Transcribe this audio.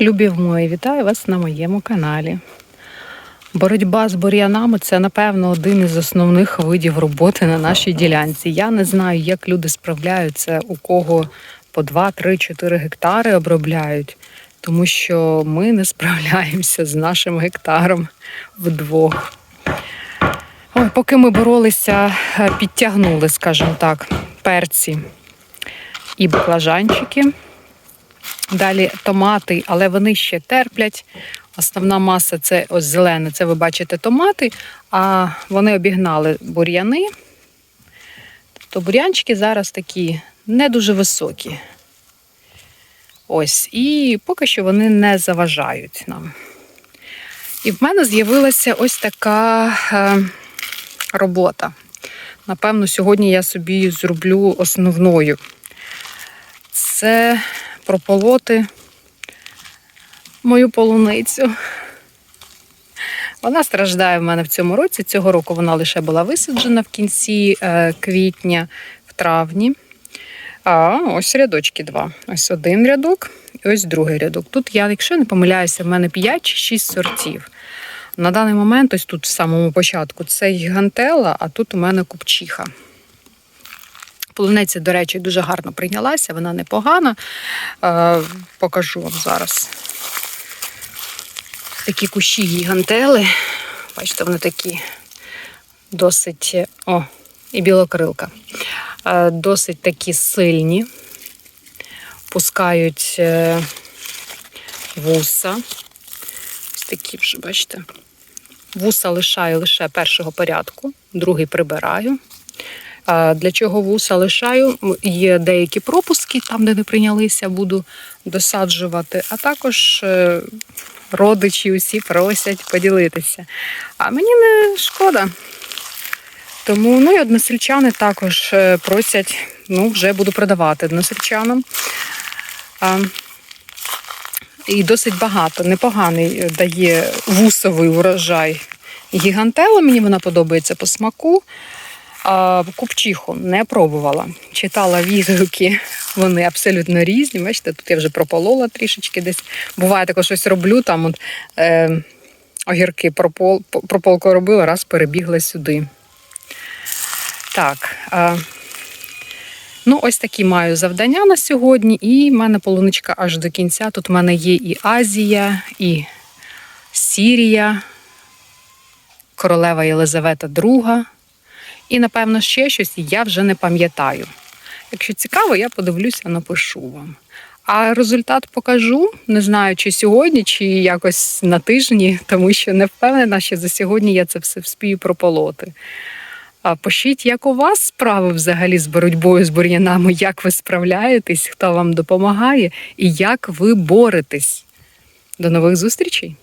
Любі мої, вітаю вас на моєму каналі. Боротьба з бур'янами це, напевно, один із основних видів роботи на нашій ділянці. Я не знаю, як люди справляються, у кого по 2, 3, 4 гектари обробляють, тому що ми не справляємося з нашим гектаром вдвох. Ой, поки ми боролися, підтягнули, скажімо так, перці і баклажанчики. Далі томати, але вони ще терплять. Основна маса це ось зелене, це ви бачите томати, а вони обігнали бур'яни. Тобто бур'янчики зараз такі не дуже високі. Ось, і поки що вони не заважають нам. І в мене з'явилася ось така е, робота. Напевно, сьогодні я собі зроблю основною. Це прополоти мою полуницю. Вона страждає в мене в цьому році. Цього року вона лише була висаджена в кінці е, квітня, в травні. А ось рядочки два. Ось один рядок і ось другий рядок. Тут я, якщо не помиляюся, в мене 5 чи 6 сортів. На даний момент, ось тут в самому початку, це гігантела, а тут у мене купчиха. Полуниця, до речі, дуже гарно прийнялася, вона непогана. Е, покажу вам зараз. Такі кущі гігантели. Бачите, вони такі досить. О, і білокрилка. Е, досить такі сильні. Пускають е, вуса. Ось такі вже, бачите. Вуса лишаю лише першого порядку, другий прибираю. Для чого вуса лишаю? Є деякі пропуски, там, де не прийнялися, буду досаджувати, а також е, родичі усі просять поділитися. А мені не шкода. Тому ну і односельчани також е, просять, ну, вже буду продавати односельчанам. І досить багато, непоганий е, дає вусовий урожай. Гігантела, мені вона подобається по смаку. Купчиху не пробувала. Читала відгуки, вони абсолютно різні. Бачите, тут я вже прополола трішечки десь. Буває, також щось роблю, там от, е, огірки пропол, прополку робила, раз перебігла сюди. Так. Е, ну, ось такі маю завдання на сьогодні, і в мене полуничка аж до кінця. Тут в мене є і Азія, і Сірія, королева Єлизавета II. І, напевно, ще щось я вже не пам'ятаю. Якщо цікаво, я подивлюся, напишу вам. А результат покажу. Не знаю, чи сьогодні, чи якось на тижні, тому що не впевнена, що за сьогодні я це все вспію прополоти. А пишіть, як у вас справи взагалі з боротьбою з бур'янами, як ви справляєтесь, хто вам допомагає і як ви боретесь. До нових зустрічей!